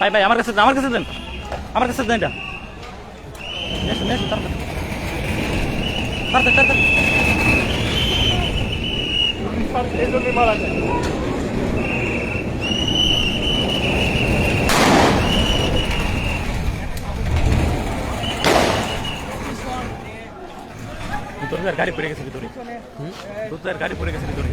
ভাই ভাই, আমার কাছে আমার কাছে দেন। আমার কাছে দেন এটা। গাড়ি পড়ে গেছে ভিতরে। গাড়ি পড়ে গেছে ভিতরে।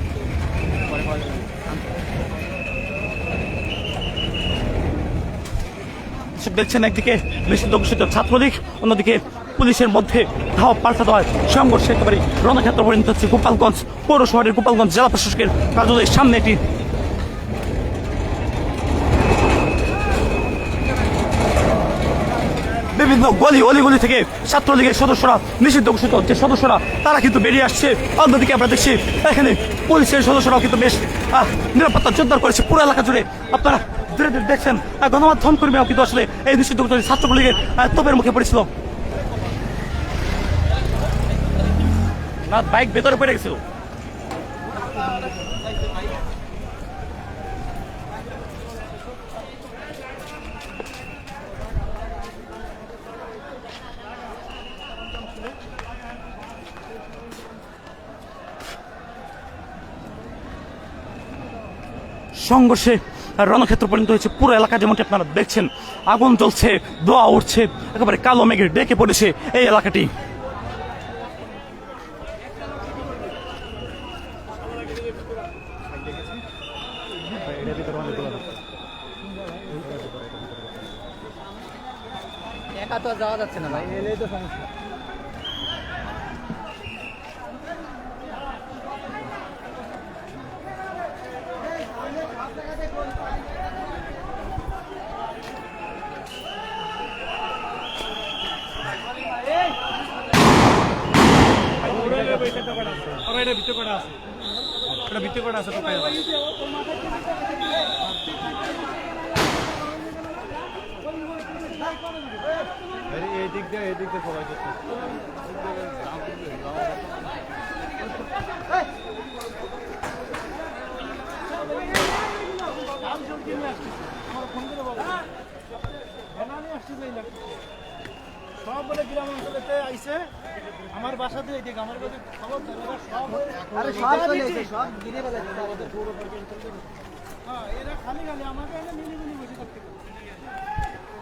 দেখছেন একদিকে নিষিদ্ধ ঘোষিত ছাত্রলীগ, অন্যদিকে পুলিশের মধ্যে ধাওয়া পাল্টা দেওয়ায় সংঘর্ষ একেবারে রণক্ষেত্র পরিণত হচ্ছে গোপালগঞ্জ পৌর শহরের গোপালগঞ্জ জেলা প্রশাসকের কার্যালয়ের সামনে এটি বিভিন্ন গলি, অলিগলি থেকে ছাত্রলীগের সদস্যরা, নিষিদ্ধ ঘোষিত যে সদস্যরা, তারা কিন্তু বেরিয়ে আসছে। অন্যদিকে আমরা দেখছি, এখানে পুলিশের সদস্যরাও কিন্তু বেশ নিরাপত্তা জোরদার করেছে। পুরো এলাকা জুড়ে আপনারা ধীরে ধীরে দেখছেন গণমাধ্যম কর্মীরাও কিন্তু আসলে এই নিষিদ্ধ ছাত্রলীগের তোপের মুখে পড়েছিল। না বাইক ভেতরে পড়ে গেছিল। সংঘর্ষে রণক্ষেত্র পরিণত হয়েছে পুরো এলাকা যেমনটি আপনারা দেখছেন। আগুন জ্বলছে দোয়া উঠছে, একেবারে কালো মেঘে ডেকে পড়েছে এই এলাকাটি। তো যাওয়া যাচ্ছে না ভাই। এলেই তো সমস্যা এটা ভিতরে করা আছে। এটা ভিতরে করা আছে এই দিক দিয়ে এই দিক দিয়ে সবাই করছে। সব বলে গ্রাম অঞ্চলেতে আইছে। আমার বাসাতে এই দিকে আমার কাছে খবর সব আরে সব চলে এসে সব গিরে ফেলেছে আমাদের পুরো হ্যাঁ, এরা খালি খালি আমাকে এনে মিলি মিলি বসে থাকতে বলে।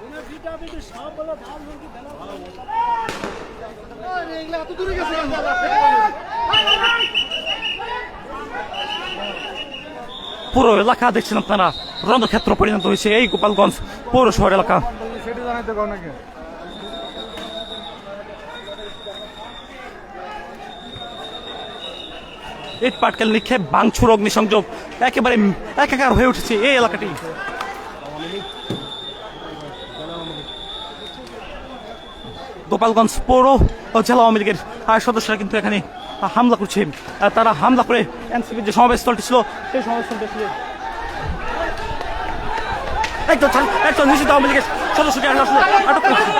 ওরা বিটা সব বলে ধান মুরগি ভেলা এগুলো এত দূরে গেছে পুরো এলাকা দেখছেন আপনারা। রণক্ষেত্র পরিণত হয়েছে এই গোপালগঞ্জ পৌর শহর এলাকা। সেটা জানাইতে ইট পাটকেল নিক্ষেপ বাংছুর অগ্নিসংযোগ একেবারে একাকার হয়ে উঠেছে এই এলাকাটি। গোপালগঞ্জ পৌর ও জেলা আওয়ামী লীগের সদস্যরা কিন্তু এখানে হামলা করছে। তারা হামলা করে এনসিপির যে সমাবেশস্থলটি ছিল, সেই সমাবেশস্থলটি নিষিদ্ধ আওয়ামী লীগের সদস্যকে আটক করেছে।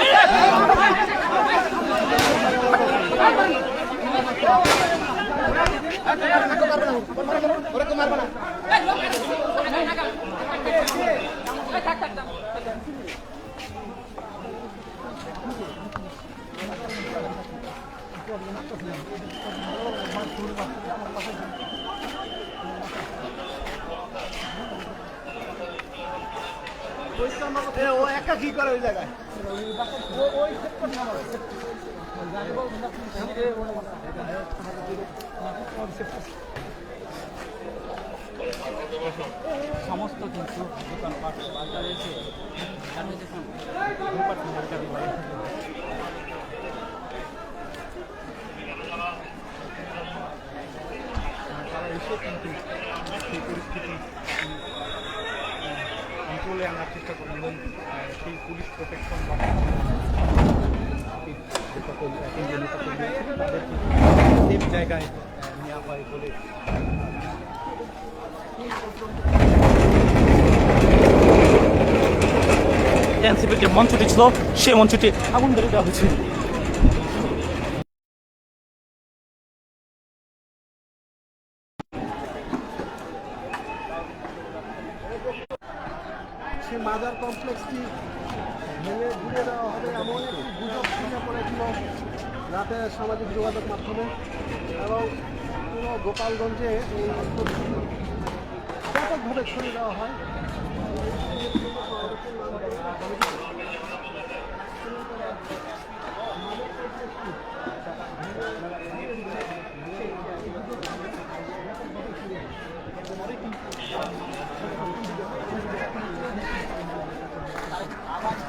ও একা কি করে ওই জায়গায় সমস্ত কিন্তু দোকানপাট বাজার এখানে দেখুন তারা এসে কিন্তু সেই পরিস্থিতি কন্ট্রোলে আনার চেষ্টা করেন এবং সেই পুলিশ প্রোটেকশন বা সকল সেফ জায়গায়। এনসিপির মঞ্চটি ছিল সেই মঞ্চটি আগুন ধরে দেওয়া হয়েছে সে মাজার কমপ্লেক্সটি ভেঙে ঘুরে দেওয়া হবে এমন একটি গুজব সামাজিক যোগাযোগ মাধ্যমে। এবং পুরো গোপালগঞ্জে এই ব্যাপকভাবে ছড়িয়ে দেওয়া হয়। এই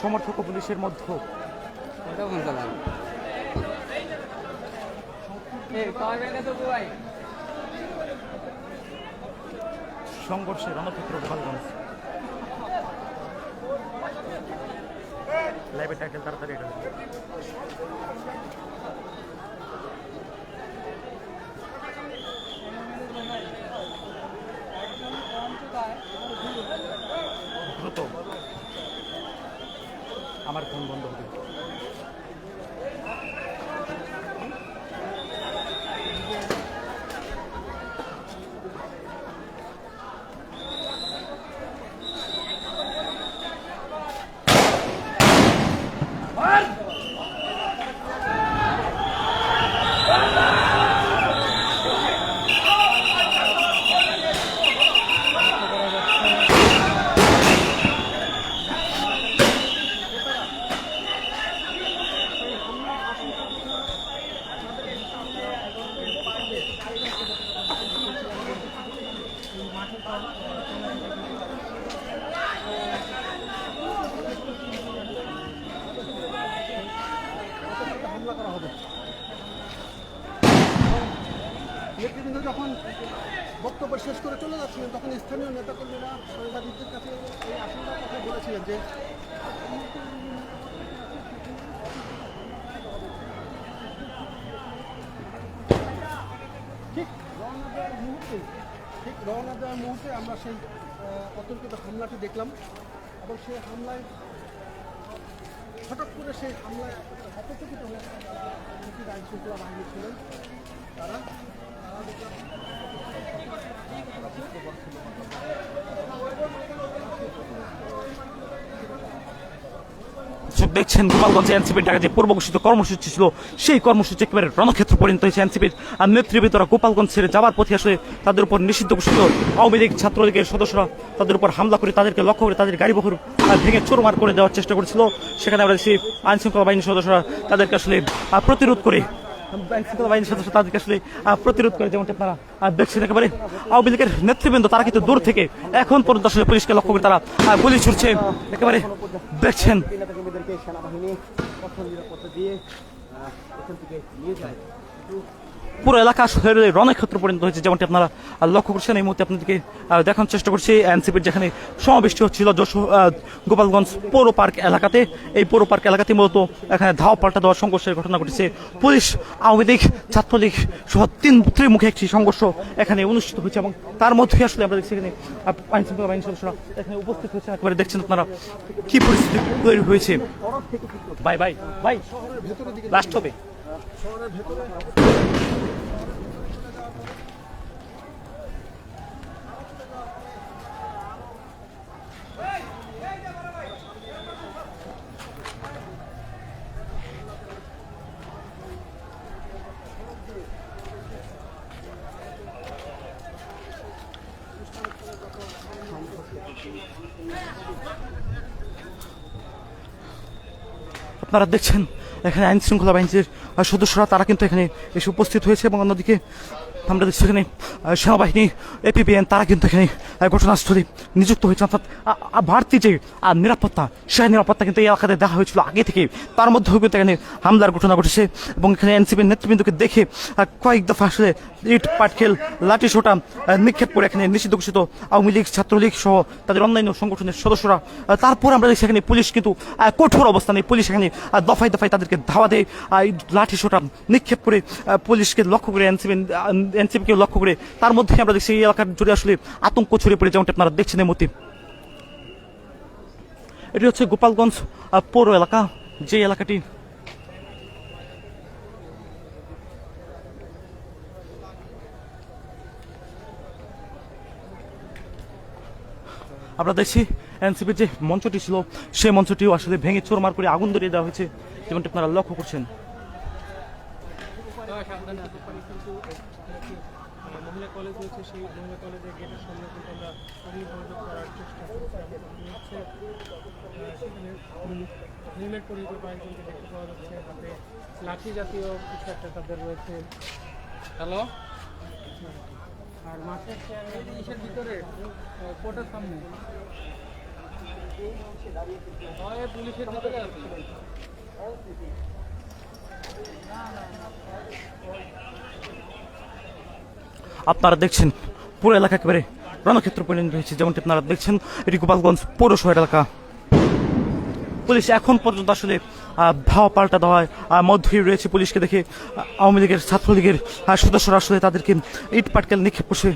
সমর্থক ও পুলিশের মধ্যে। সংঘর্ষে রণক্ষেত্র গোপালগঞ্জ। লাইভে টাইটেল তাড়াতাড়ি এটা দিন। দ্রুত আমার ফোন বন্ধ হবে হামলা করা হবে নেতৃবৃন্দ যখন বক্তব্য শেষ করে চলে যাচ্ছিলেন, তখন স্থানীয় নেতাকর্মীরা সাংবাদিকদের কাছে এই আশঙ্কার কথা বলেছিলেন যে ঠিক রওনা দেওয়ার মুহূর্তে, ঠিক রওনা দেওয়ার মুহূর্তে আমরা সেই অতর্কিত হামলাটি দেখলাম এবং সেই হামলায় হঠাৎ করে সেই হামলায় হতচকিত হয়ে আইন শৃঙ্খলা বাহিনী ছিলেন। তারা তারা দেখছেন গোপালগঞ্জে এনসিপির টাকা যে পূর্ব ঘোষিত কর্মসূচি ছিল, সেই কর্মসূচি একেবারে রণক্ষেত্র পরিণত হয়েছে এনসিপির আর নেতৃবৃন্দরা গোপালগঞ্জ ছেড়ে যাওয়ার পথে আসলে তাদের উপর নিষিদ্ধ ঘোষিত আওয়ামী লীগ ছাত্রলীগের সদস্যরা তাদের উপর হামলা করে তাদেরকে লক্ষ্য করে তাদের গাড়ি বহর ভেঙে চোরমার করে দেওয়ার চেষ্টা করেছিল। সেখানে আমরা সেই আইন শৃঙ্খলা বাহিনীর সদস্যরা তাদেরকে আসলে প্রতিরোধ করে বাহিনীর সদস্য তাদেরকে আসলে প্রতিরোধ করে, যেমনটি আপনারা দেখছেন একেবারে। আওয়ামী লীগের নেতৃবৃন্দ, তারা কিন্তু দূর থেকে এখন পর্যন্ত আসলে পুলিশকে লক্ষ্য করে তারা গুলি ছুটছে একেবারে দেখছেন। সেনাবাহিনী দিয়ে এখান থেকে নিয়ে যায়। পুরো এলাকা আসলে রণক্ষেত্র পরিণত হয়েছে যেমনটি আপনারা লক্ষ্য করছেন। এই মুহূর্তে আপনাদেরকে দেখানোর চেষ্টা করছি এনসিপির যেখানে সমাবেশটি হচ্ছিল আহ, গোপালগঞ্জ পৌর পার্ক এলাকাতে। এই পৌর পার্ক এলাকাতে মূলত এখানে ধাও পাল্টা দেওয়ার সংঘর্ষের ঘটনা ঘটেছে। পুলিশ আওয়ামী লীগ ছাত্রলীগ সহ তিন ত্রিমুখী একটি সংঘর্ষ এখানে অনুষ্ঠিত হয়েছে এবং তার মধ্যে আসলে আমরা দেখছি এখানে আইন শৃঙ্খলা বাহিনী সদস্যরা এখানে উপস্থিত হয়েছে। একবারে দেখছেন আপনারা কি পরিস্থিতি তৈরি হয়েছে। Bye bye bye. লাস্ট হবে। আপনারা দেখছেন, এখানে আইন শৃঙ্খলা বাহিনীর সদস্যরা, তারা কিন্তু এখানে এসে উপস্থিত হয়েছে এবং অন্যদিকে আমরা দেখছি এখানে সেনাবাহিনী, এপিবিএন, তারা কিন্তু এখানে ঘটনাস্থলে নিযুক্ত হয়েছে অর্থাৎ বাড়তি যে নিরাপত্তা, সেই নিরাপত্তা কিন্তু এই এলাকাতে দেখা হয়েছিল আগে থেকে। তার মধ্যেও কিন্তু এখানে হামলার ঘটনা ঘটেছে এবং এখানে এনসিপির নেতৃবৃন্দকে দেখে কয়েক দফা আসলে ইট, পাটকেল, লাঠি সোটা নিক্ষেপ করে এখানে নিষিদ্ধ ঘোষিত আওয়ামী লীগ, ছাত্রলীগ সহ তাদের অন্যান্য সংগঠনের সদস্যরা তারপর আমরা দেখছি এখানে পুলিশ কিন্তু কঠোর অবস্থানে পুলিশ এখানে দফায় দফায় তাদেরকে ধাওয়া দেয় লাঠি সোটা নিক্ষেপ করে পুলিশকে লক্ষ্য করে এনসিপি এনসিপিকে লক্ষ্য করে তার মধ্যে আমরা দেখছি এই এলাকার জুড়ে আসলে আতঙ্ক পড়ে যেমনটি আপনারা দেখছেন মুহূর্তে। এটি হচ্ছে গোপালগঞ্জ পৌর এলাকা। যে এলাকাটি আমরা দেখছি, এনসিপির যে মঞ্চটি ছিল, সেই মঞ্চটিও আসলে ভেঙে চোরমার করে আগুন ধরিয়ে দেওয়া হয়েছে, যেমনটি আপনারা লক্ষ্য করছেন। কলেজ রয়েছে, সেই মহিলা কলেজের গেটের সামনে সংযোগ করার চেষ্টা করছি হচ্ছে সেখানে হেলমেট পরিহিত কয়েকজনকে দেখতে পাওয়া যাচ্ছে হাতে লাঠি জাতীয় কিছু একটা তাদের রয়েছে। হ্যালো? আর মাঠের ইসের ভিতরে কোর্টের সামনে। পুলিশের ভিতরে আছে আপনারা দেখছেন পুরো এলাকা একেবারে রণক্ষেত্র পরিণত হয়েছে যেমনটি আপনারা দেখছেন, এটি গোপালগঞ্জ পৌরসভা এলাকা। পুলিশ এখন পর্যন্ত আসলে ধাওয়া পাল্টা দেওয়ায় মধ্য মধ্যেই রয়েছে পুলিশকে দেখে আওয়ামী লীগের, ছাত্রলীগের সদস্যরা আসলে তাদেরকে ইট পাটকেল নিক্ষেপ করছে।